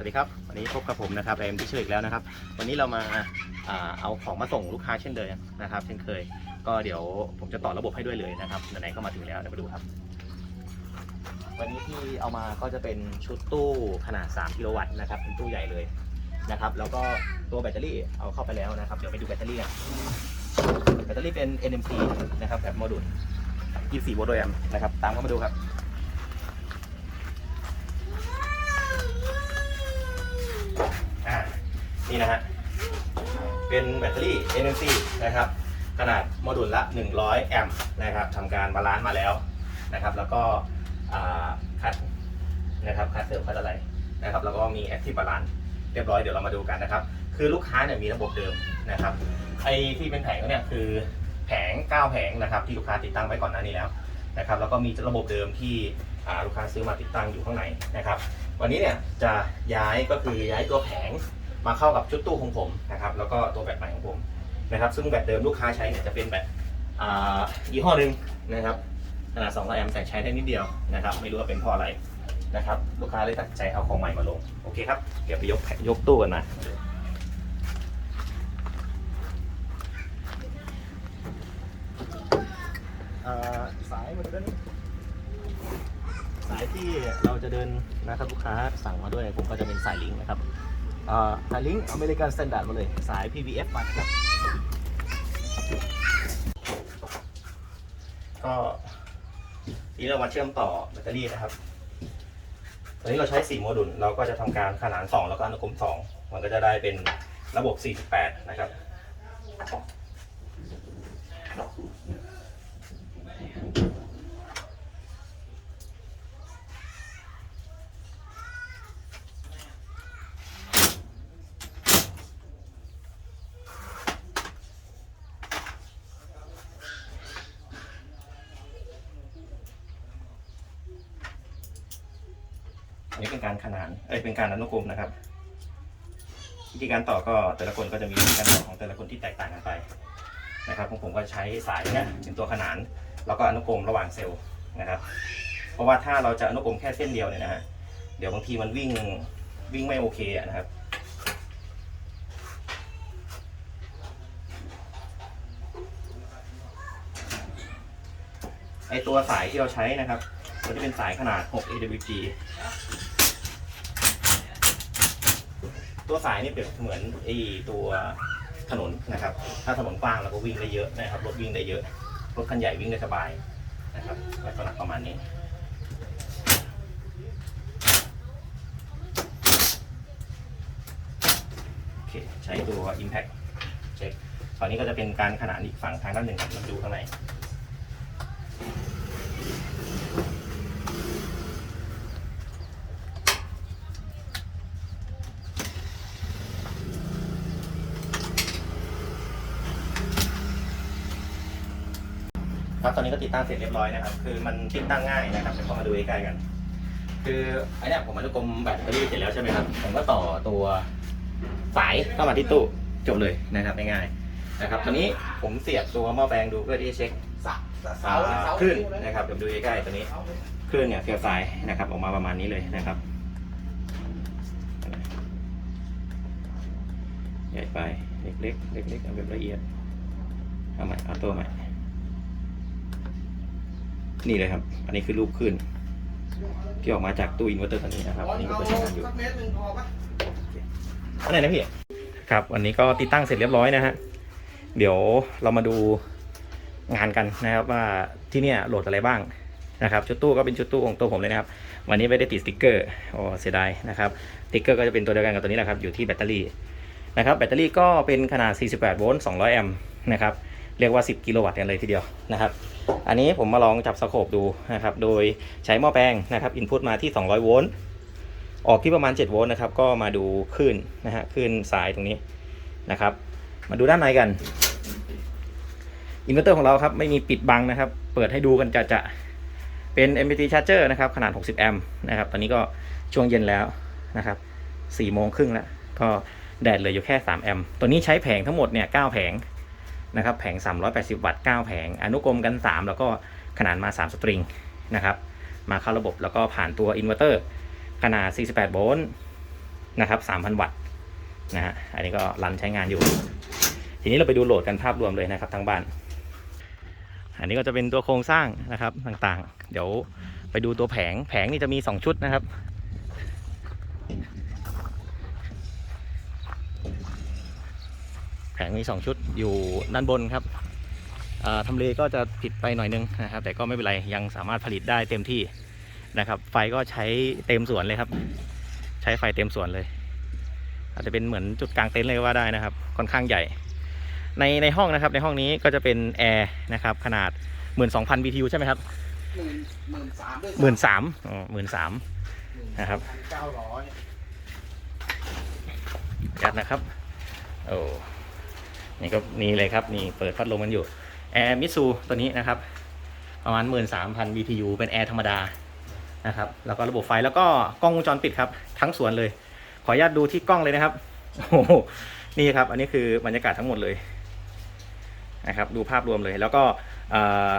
วัสดีครับ วันนี้พบกับผมนะครับเอ็มที่เชื่ออีกแล้วนะครับ วันนี้เรามาเอาของมาส่งลูกค้าเช่นเดิมนะครับ เช่นเคย ก็เดี๋ยวผมจะต่อระบบให้ด้วยเลยนะครับไหนๆก็มาถึงแล้วเดี๋ยวมาดูครับ วันนี้ที่เอามาก็จะเป็นชุดตู้ขนาด 3 กิโลวัตต์นะครับเป็นตู้ใหญ่เลยนะครับ แล้วก็ตัวแบตเตอรี่เอาเข้าไปแล้วนะครับ เดี๋ยวไปดูแบตเตอรี่กันแบตเตอรี่เป็น NMC นะครับแบบโมดูล24โวลต์โดยแอมป์นะครับ ตามเข้ามาดูครับ อ่า นี่นะฮะ เป็นแบตเตอรี่ NMC นะครับ ขนาดโมดูลละ 100 แอมป์นะครับทำการบาลานซ์มาแล้วนะครับ แล้วก็คัดนะครับคัดเสริมคัดอะไรนะครับ แล้วก็มีแอคทีฟบาลานซ์เรียบร้อยเดี๋ยวเรามาดูกันนะครับ คือลูกค้าเนี่ยมีระบบเดิมนะครับ ไอ้ที่เป็นแผงเนี่ยคือแผง 9 แผงนะครับที่ลูกค้าติดตั้งไว้ก่อนหน้านี้แล้วนะครับ แล้วก็มีระบบเดิมที่ลูกค้าซื้อมาติดตั้งอยู่ข้างในนะครับ วันนี้เนี่ยจะย้ายก็คือย้ายตัวแผง มาเข้ากับชุดตู้ของผมนะครับแล้วก็ตัวแบตใหม่ของผมนะครับซึ่งแบตเดิมลูกค้าใช้เนี่ยจะเป็นแบตยี่ห้อหนึ่งนะครับขนาด200แอมป์แต่ใช้ได้นิดเดียวนะครับไม่รู้ว่าเป็นเพราะอะไรนะครับลูกค้าเลยตัดใจเอาของใหม่มาลงโอเคครับเดี๋ยวไปยกยกตู้กันนะสายมาดูด้านนี้สายที่เราจะเดินนะครับลูกค้าสั่งมาด้วยผมก็จะเป็นสายลิงนะครับ อ่าสายลิงก์อเมริกันสแตนดาร์ดมาเลย สาย PVF มานะครับ ก็ทีนี้เรามาเชื่อมต่อแบตเตอรี่นะครับ ตอนนี้เราใช้ 4 โมดูล เราก็จะทำการขนาน 2 แล้วก็อนุกรม 2 มันก็จะได้เป็นระบบ 48 นะครับ นี้เป็นการขนานเอ้ยเป็นการอนุกรมนะครับ วิธีการต่อก็แต่ละคนก็จะมีวิธีการต่อของแต่ละคนที่แตกต่างกันไปนะครับของผมก็ใช้สายเนี้ยเป็นตัวขนาน แล้วก็อนุกรมระหว่างเซลล์นะครับ เพราะว่าถ้าเราจะอนุกรมแค่เส้นเดียวเนี่ยนะฮะเดี๋ยวบางทีมันวิ่งวิ่งไม่โอเคอะนะครับไอตัวสายที่เราใช้นะครับ มันจะเป็นสายขนาด 6 AWG ตัวสายนี่เปรียบเสมือนไอ้ตัวถนนนะครับ ถ้าถนนกว้างเราก็วิ่งได้เยอะนะครับรถวิ่งได้เยอะ รถคันใหญ่วิ่งได้สบายนะครับลักษณะประมาณนี้โอเคใช้ตัว Impact เช็คฝั่งนี้ก็จะเป็นการขนานอีกฝั่งทางด้านหนึ่งครับมาดูข้างใน ครับ ตอนนี้ก็ติดตั้งเสร็จเรียบร้อยนะครับ คือมันติดตั้งง่ายนะครับเดี๋ยวเรามาดูใกล้ๆกัน คืออันเนี้ยผมอนุกรมแบตเตอรี่เสร็จแล้วใช่ไหมครับ ผมก็ต่อตัวสายเข้ามาที่ตู้จบเลยนะครับง่ายๆนะครับ ตอนนี้ผมเสียบตัวหม้อแปลงดูเพื่อที่จะเช็คสาอ่าเสาเสาคลื่นนะครับเดี๋ยวดูใกล้ๆตัวนี้คลื่นเนี่ยเฟียวสายนะครับ ออกมาประมาณนี้เลยนะครับใหญ่ไปเล็กๆเล็กๆเอาแบบละเอียดเอาใหม่เอาตัวใหม่ นี่เลยครับ อันนี้คือรูปขึ้น ที่ออกมาจากตู้อินเวอร์เตอร์ตัวนี้นะครับอันนี้ก็เปิดใช้งานอยู่อันไหนนะพี่ครับวันนี้ก็ติดตั้งเสร็จเรียบร้อยนะฮะเดี๋ยวเรามาดูงานกันนะครับว่าที่เนี่ยโหลดอะไรบ้างนะครับชุดตู้ก็เป็นชุดตู้ของตัวผมเลยนะครับ วันนี้ไม่ได้ติดสติกเกอร์โอ้เสียดายนะครับสติกเกอร์ก็จะเป็นตัวเดียวกันกับตัวนี้แหละครับอยู่ที่แบตเตอรี่นะครับแบตเตอรี่ก็เป็นขนาด 48 โวลต์ 200 แอมป์นะครับ เรียกว่า 10 กิโลวัตต์กันเลยทีเดียวนะครับ อันนี้ผมมาลองจับสโคปดูนะครับ โดยใช้หม้อแปลงนะครับอินพุตมาที่ 200 โวลต์ ออกที่ประมาณ 7 โวลต์นะครับ ก็มาดูคลื่นนะฮะคลื่นสายตรงนี้นะครับ มาดูด้านในกัน อินเวอร์เตอร์ของเราครับไม่มีปิดบังนะครับ เปิดให้ดูกันจะจะเป็น MPT charger นะครับขนาด 60 แอมป์นะครับ ตอนนี้ก็ช่วงเย็นแล้วนะครับ4โมงครึ่งแล้ว ก็แดดเหลืออยู่แค่ 3 แอมป์ ตัวนี้ใช้แผงทั้งหมดเนี่ย 9 แผง นะครับแผง 380 วัตต์ 9 แผง อนุกรมกัน 3 แล้วก็ขนานมา 3 สตริงนะครับ มาเข้าระบบแล้วก็ผ่านตัวอินเวอร์เตอร์ขนาด 48 โวลต์นะครับ 3,000 วัตต์นะฮะ อันนี้ก็รันใช้งานอยู่ ทีนี้เราไปดูโหลดกันภาพรวมเลยนะครับทั้งบ้าน อันนี้ก็จะเป็นตัวโครงสร้างนะครับต่างๆ เดี๋ยวไปดูตัวแผง แผงนี่จะมี 2 ชุดนะครับ ผงมี 2 ชุดอยู่ด้านบนครับอ่าทำเลก็จะผิดไปหน่อยนึงนะครับ แต่ก็ไม่เป็นไรยังสามารถผลิตได้เต็มที่นะครับ ไฟก็ใช้เต็มส่วนเลยครับ ใช้ไฟเต็มส่วนเลย อาจจะเป็นเหมือนจุดกลางเต็นท์เลยก็ว่าได้นะครับ ค่อนข้างใหญ่ ในในห้องนะครับในห้องนี้ก็จะเป็นแอร์นะครับขนาด 12,000 BTU ใช่ไหมครับหมื่นหมื่นสามด้วยหมื่นสามอ๋อหมื่นสามนะครับเก้าร้อยยัดนะครับโอ้ นี่ก็นี่เลยครับนี่เปิดพัดลมกันอยู่แอร์มิสูตัวนี้นะครับ ประมาณ 13,000 BTU เป็นแอร์ธรรมดานะครับ แล้วก็ระบบไฟแล้วก็กล้องวงจรปิดครับ ทั้งสวนเลย ขออนุญาตดูที่กล้องเลยนะครับโอ้โหนี่ครับ อันนี้คือบรรยากาศทั้งหมดเลยนะครับ ดูภาพรวมเลย แล้วก็เอ่อ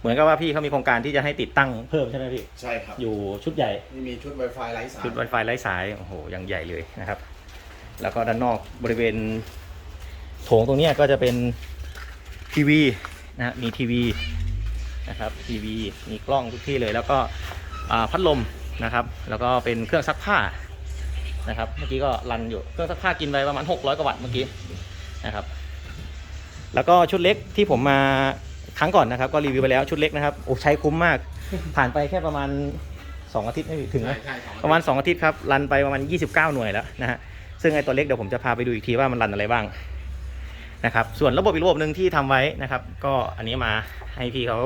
เหมือนกับว่าพี่เขามีโครงการที่จะให้ติดตั้งเพิ่มใช่ไหมพี่ ใช่ครับ อยู่ชุดใหญ่นี่มีชุด Wi-Fi ไร้สาย ชุด Wi-Fi ไร้สาย โอ้โห ยังใหญ่เลยนะครับ แล้วก็ด้านนอกบริเวณ โถงตรงเนี้ยก็จะเป็นทีวีนะฮะมีทีวีนะครับทีวีมีกล้องทุกที่เลย แล้วก็อ่าพัดลมนะครับ แล้วก็เป็นเครื่องซักผ้านะครับ เมื่อกี้ก็รันอยู่เครื่องซักผ้ากินไปประมาณ 600กว่าวัตต์เมื่อกี้นะครับ แล้วก็ชุดเล็กที่ผมมาครั้งก่อนนะครับ ก็รีวิวไปแล้วชุดเล็กนะครับโอ้ใช้คุ้มมาก ผ่านไปแค่ประมาณ 2 อาทิตย์ไม่ถึงใช่นะใช่สองประมาณ 2 อาทิตย์ครับรันไปประมาณ 29 หน่วยแล้วนะฮะซึ่งไอตัวเล็กเดี๋ยวผมจะพาไปดูอีกทีว่ามันรันอะไรบ้าง นะครับส่วนระบบอีกระบบหนึ่งที่ทำไว้นะครับ ก็อันนี้มาให้พี่เขา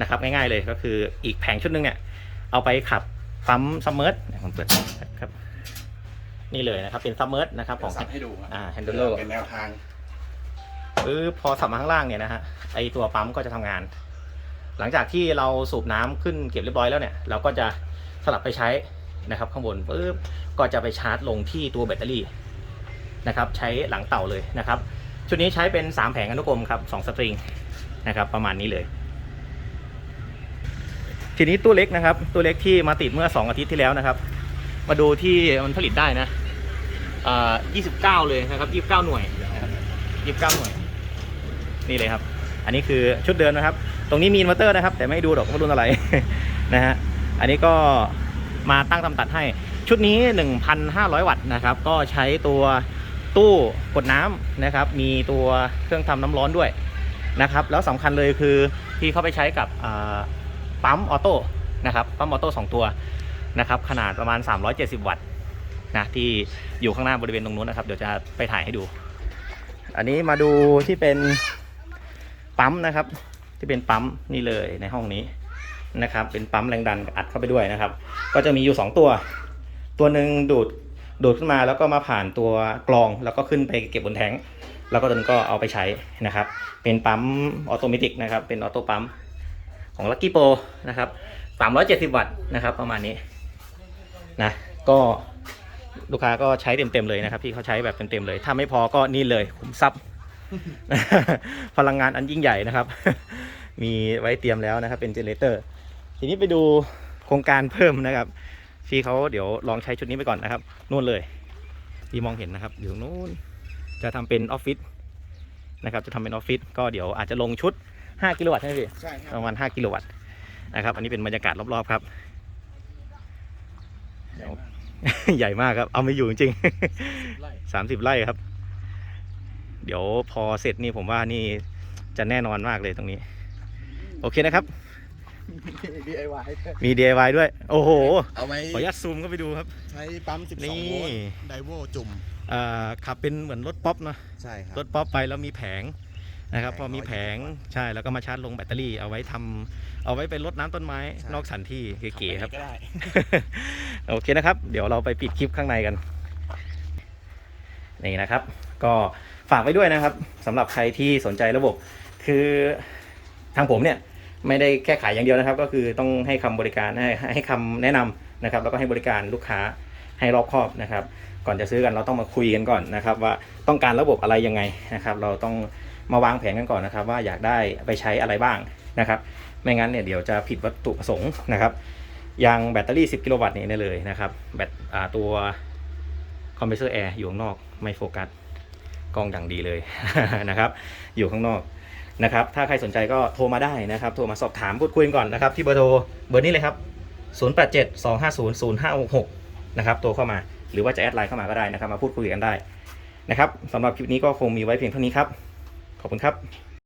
นะครับง่ายๆเลยก็คืออีกแผงชุดหนึงเนี่ยเอาไปขับปั๊มซัมเมอร์ผมเปิดครับนี่เลยนะครับเป็นซัมเมอร์นะครับขเดี๋ยอวงสับให้ดูครับอ่า Handler เป็นแนวทางปึ๊บพอสับมาข้างล่างเนี่ยนะฮะไอตัวปั๊มก็จะทำงาน หลังจากที่เราสูบน้ำขึ้นเก็บเรียบร้อยแล้วเนี่ย เราก็จะสลับไปใช้นะครับ ข้างบนปึ๊บก็จะไปชาร์จลงที่ตัวแบตเตอรี่นะครับ ใช้หลังเต่าเลยนะครับ ชุดนี้ใช้เป็น 3 แผงอนุกรมครับ2สตริงนะครับประมาณนี้เลย ทีนี้ตัวเล็กนะครับตัวเล็กที่มาติดเมื่อ 2 อาทิตย์ที่แล้วนะครับ มาดูที่มันผลิตได้นะอ่า29 เลยนะครับ 29 หน่วย29 หน่วย นี่เลยครับ อันนี้คือชุดเดิมนะครับ ตรงนี้มีอินเวอร์เตอร์นะครับ แต่ไม่ดูหรอกว่ารุ่นอะไรนะฮะอันนี้ก็มาตั้งตำตัดให้ชุดนี้ 1,500 วัตต์นะครับ ก็ใช้ตัว ตู้กดน้ำนะครับ มีตัวเครื่องทำน้ำร้อนด้วยนะครับ แล้วสำคัญเลยคือที่เขาไปใช้กับปั๊มออโต้นะครับปั๊มออโต้สองตัวนะครับ ขนาดประมาณ 370 วัตต์นะที่อยู่ข้างหน้าบริเวณตรงนู้นนะครับ เดี๋ยวจะไปถ่ายให้ดู อันนี้มาดูที่เป็นปั๊มนะครับ ที่เป็นปั๊มนี่เลยในห้องนี้นะครับ เป็นปั๊มแรงดันอัดเข้าไปด้วยนะครับ ก็จะมีอยู่ 2 ตัว ตัวหนึ่งดูด ดูดขึ้นมาแล้วก็มาผ่านตัวกรองแล้วก็ขึ้นไปเก็บบนแทงแล้วก็ตัวนึงก็เอาไปใช้นะครับ เป็นปั๊มออโตเมติกนะครับ เป็นออโต้ปั๊มของ Lucky Pro นะครับ370 วัตต์นะครับประมาณนี้นะก็ลูกค้าก็ใช้เต็มๆเลยนะครับที่เขาใช้แบบเต็มๆเลย ถ้าไม่พอก็นี่เลยขุมทรัพย์ พลังงานอันยิ่งใหญ่นะครับ มีไว้เตรียมแล้วนะครับเป็นเจเนเรเตอร์ ทีนี้ไปดูโครงการเพิ่มนะครับ พี่เขาเดี๋ยวลองใช้ชุดนี้ไปก่อนนะครับนู่นเลยที่มองเห็นนะครับอยู่นู้นจะทำเป็นออฟฟิศนะครับจะทำเป็นออฟฟิศก็เดี๋ยวอาจจะลงชุด 5 กิโลวัตต์ใช่ไหมพี่ใช่คปรับระมาณ 5 กิโลวัตต์นะครับอันนี้เป็นบรรยากาศรอบๆครับใหญ่มากใหญ่มากครับ เอาไม่อยู่จริงไล่ๆสามสิบไร่ครับ เดี๋ยวพอเสร็จนี่ผมว่านี่จะแน่นอนมากเลยตรงนี้ โอเคนะครับ DIY มี DIY ด้วย โอ้โห เอาไว้ขออนุญาตซูมเข้าไปดูครับ ใช้ปั๊ม นี่ 12โวลต์ไดโวจุ่มอ่าขับเป็นเหมือนรถป๊อปเนอะใช่ครับ รถป๊อปไปแล้วมีแผงนะครับแผงพอมีแผง120วัตต์ใช่แล้วก็มาชาร์จลงแบตเตอรี่เอาไว้ทำเอาไว้ไปรดน้ำต้นไม้ใช่ นอกสถานที่เก๋ๆครับ ก็ได้ โอเคนะครับ เดี๋ยวเราไปปิดคลิปข้างในกัน นี่นะครับ ก็ฝากไว้ด้วยนะครับสำหรับใครที่สนใจระบบ คือทางผมเนี่ย ไม่ได้แค่ขายอย่างเดียวนะครับ ก็คือต้องให้คำบริการให้ให้คำแนะนำนะครับ แล้วก็ให้บริการลูกค้าให้รอบคอบนะครับ ก่อนจะซื้อกันเราต้องมาคุยกันก่อนนะครับ ว่าต้องการระบบอะไรยังไงนะครับ เราต้องมาวางแผนกันก่อนนะครับ ว่าอยากได้ไปใช้อะไรบ้างนะครับ ไม่งั้นเนี่ยเดี๋ยวจะผิดวัตถุประสงค์นะครับอย่างแบตเตอรี่ 10 กิโลวัตต์นี่ได้เลยนะครับแบตตัวคอมเพรสเซอร์แอร์อยู่ข้างนอกไม่โฟกัสกล้องอย่างดีเลยนะครับ อยู่ข้างนอก นะครับถ้าใครสนใจก็โทรมาได้นะครับโทรมาสอบถามพูดคุยกันก่อนนะครับที่เบอร์โทรเบอร์นี้เลยครับ 087 250 0566 นะครับโทรเข้ามาหรือว่าจะแอดไลน์เข้ามาก็ได้นะครับมาพูดคุยกันได้นะครับสำหรับคลิปนี้ก็คงมีไว้เพียงเท่านี้ครับ ขอบคุณครับ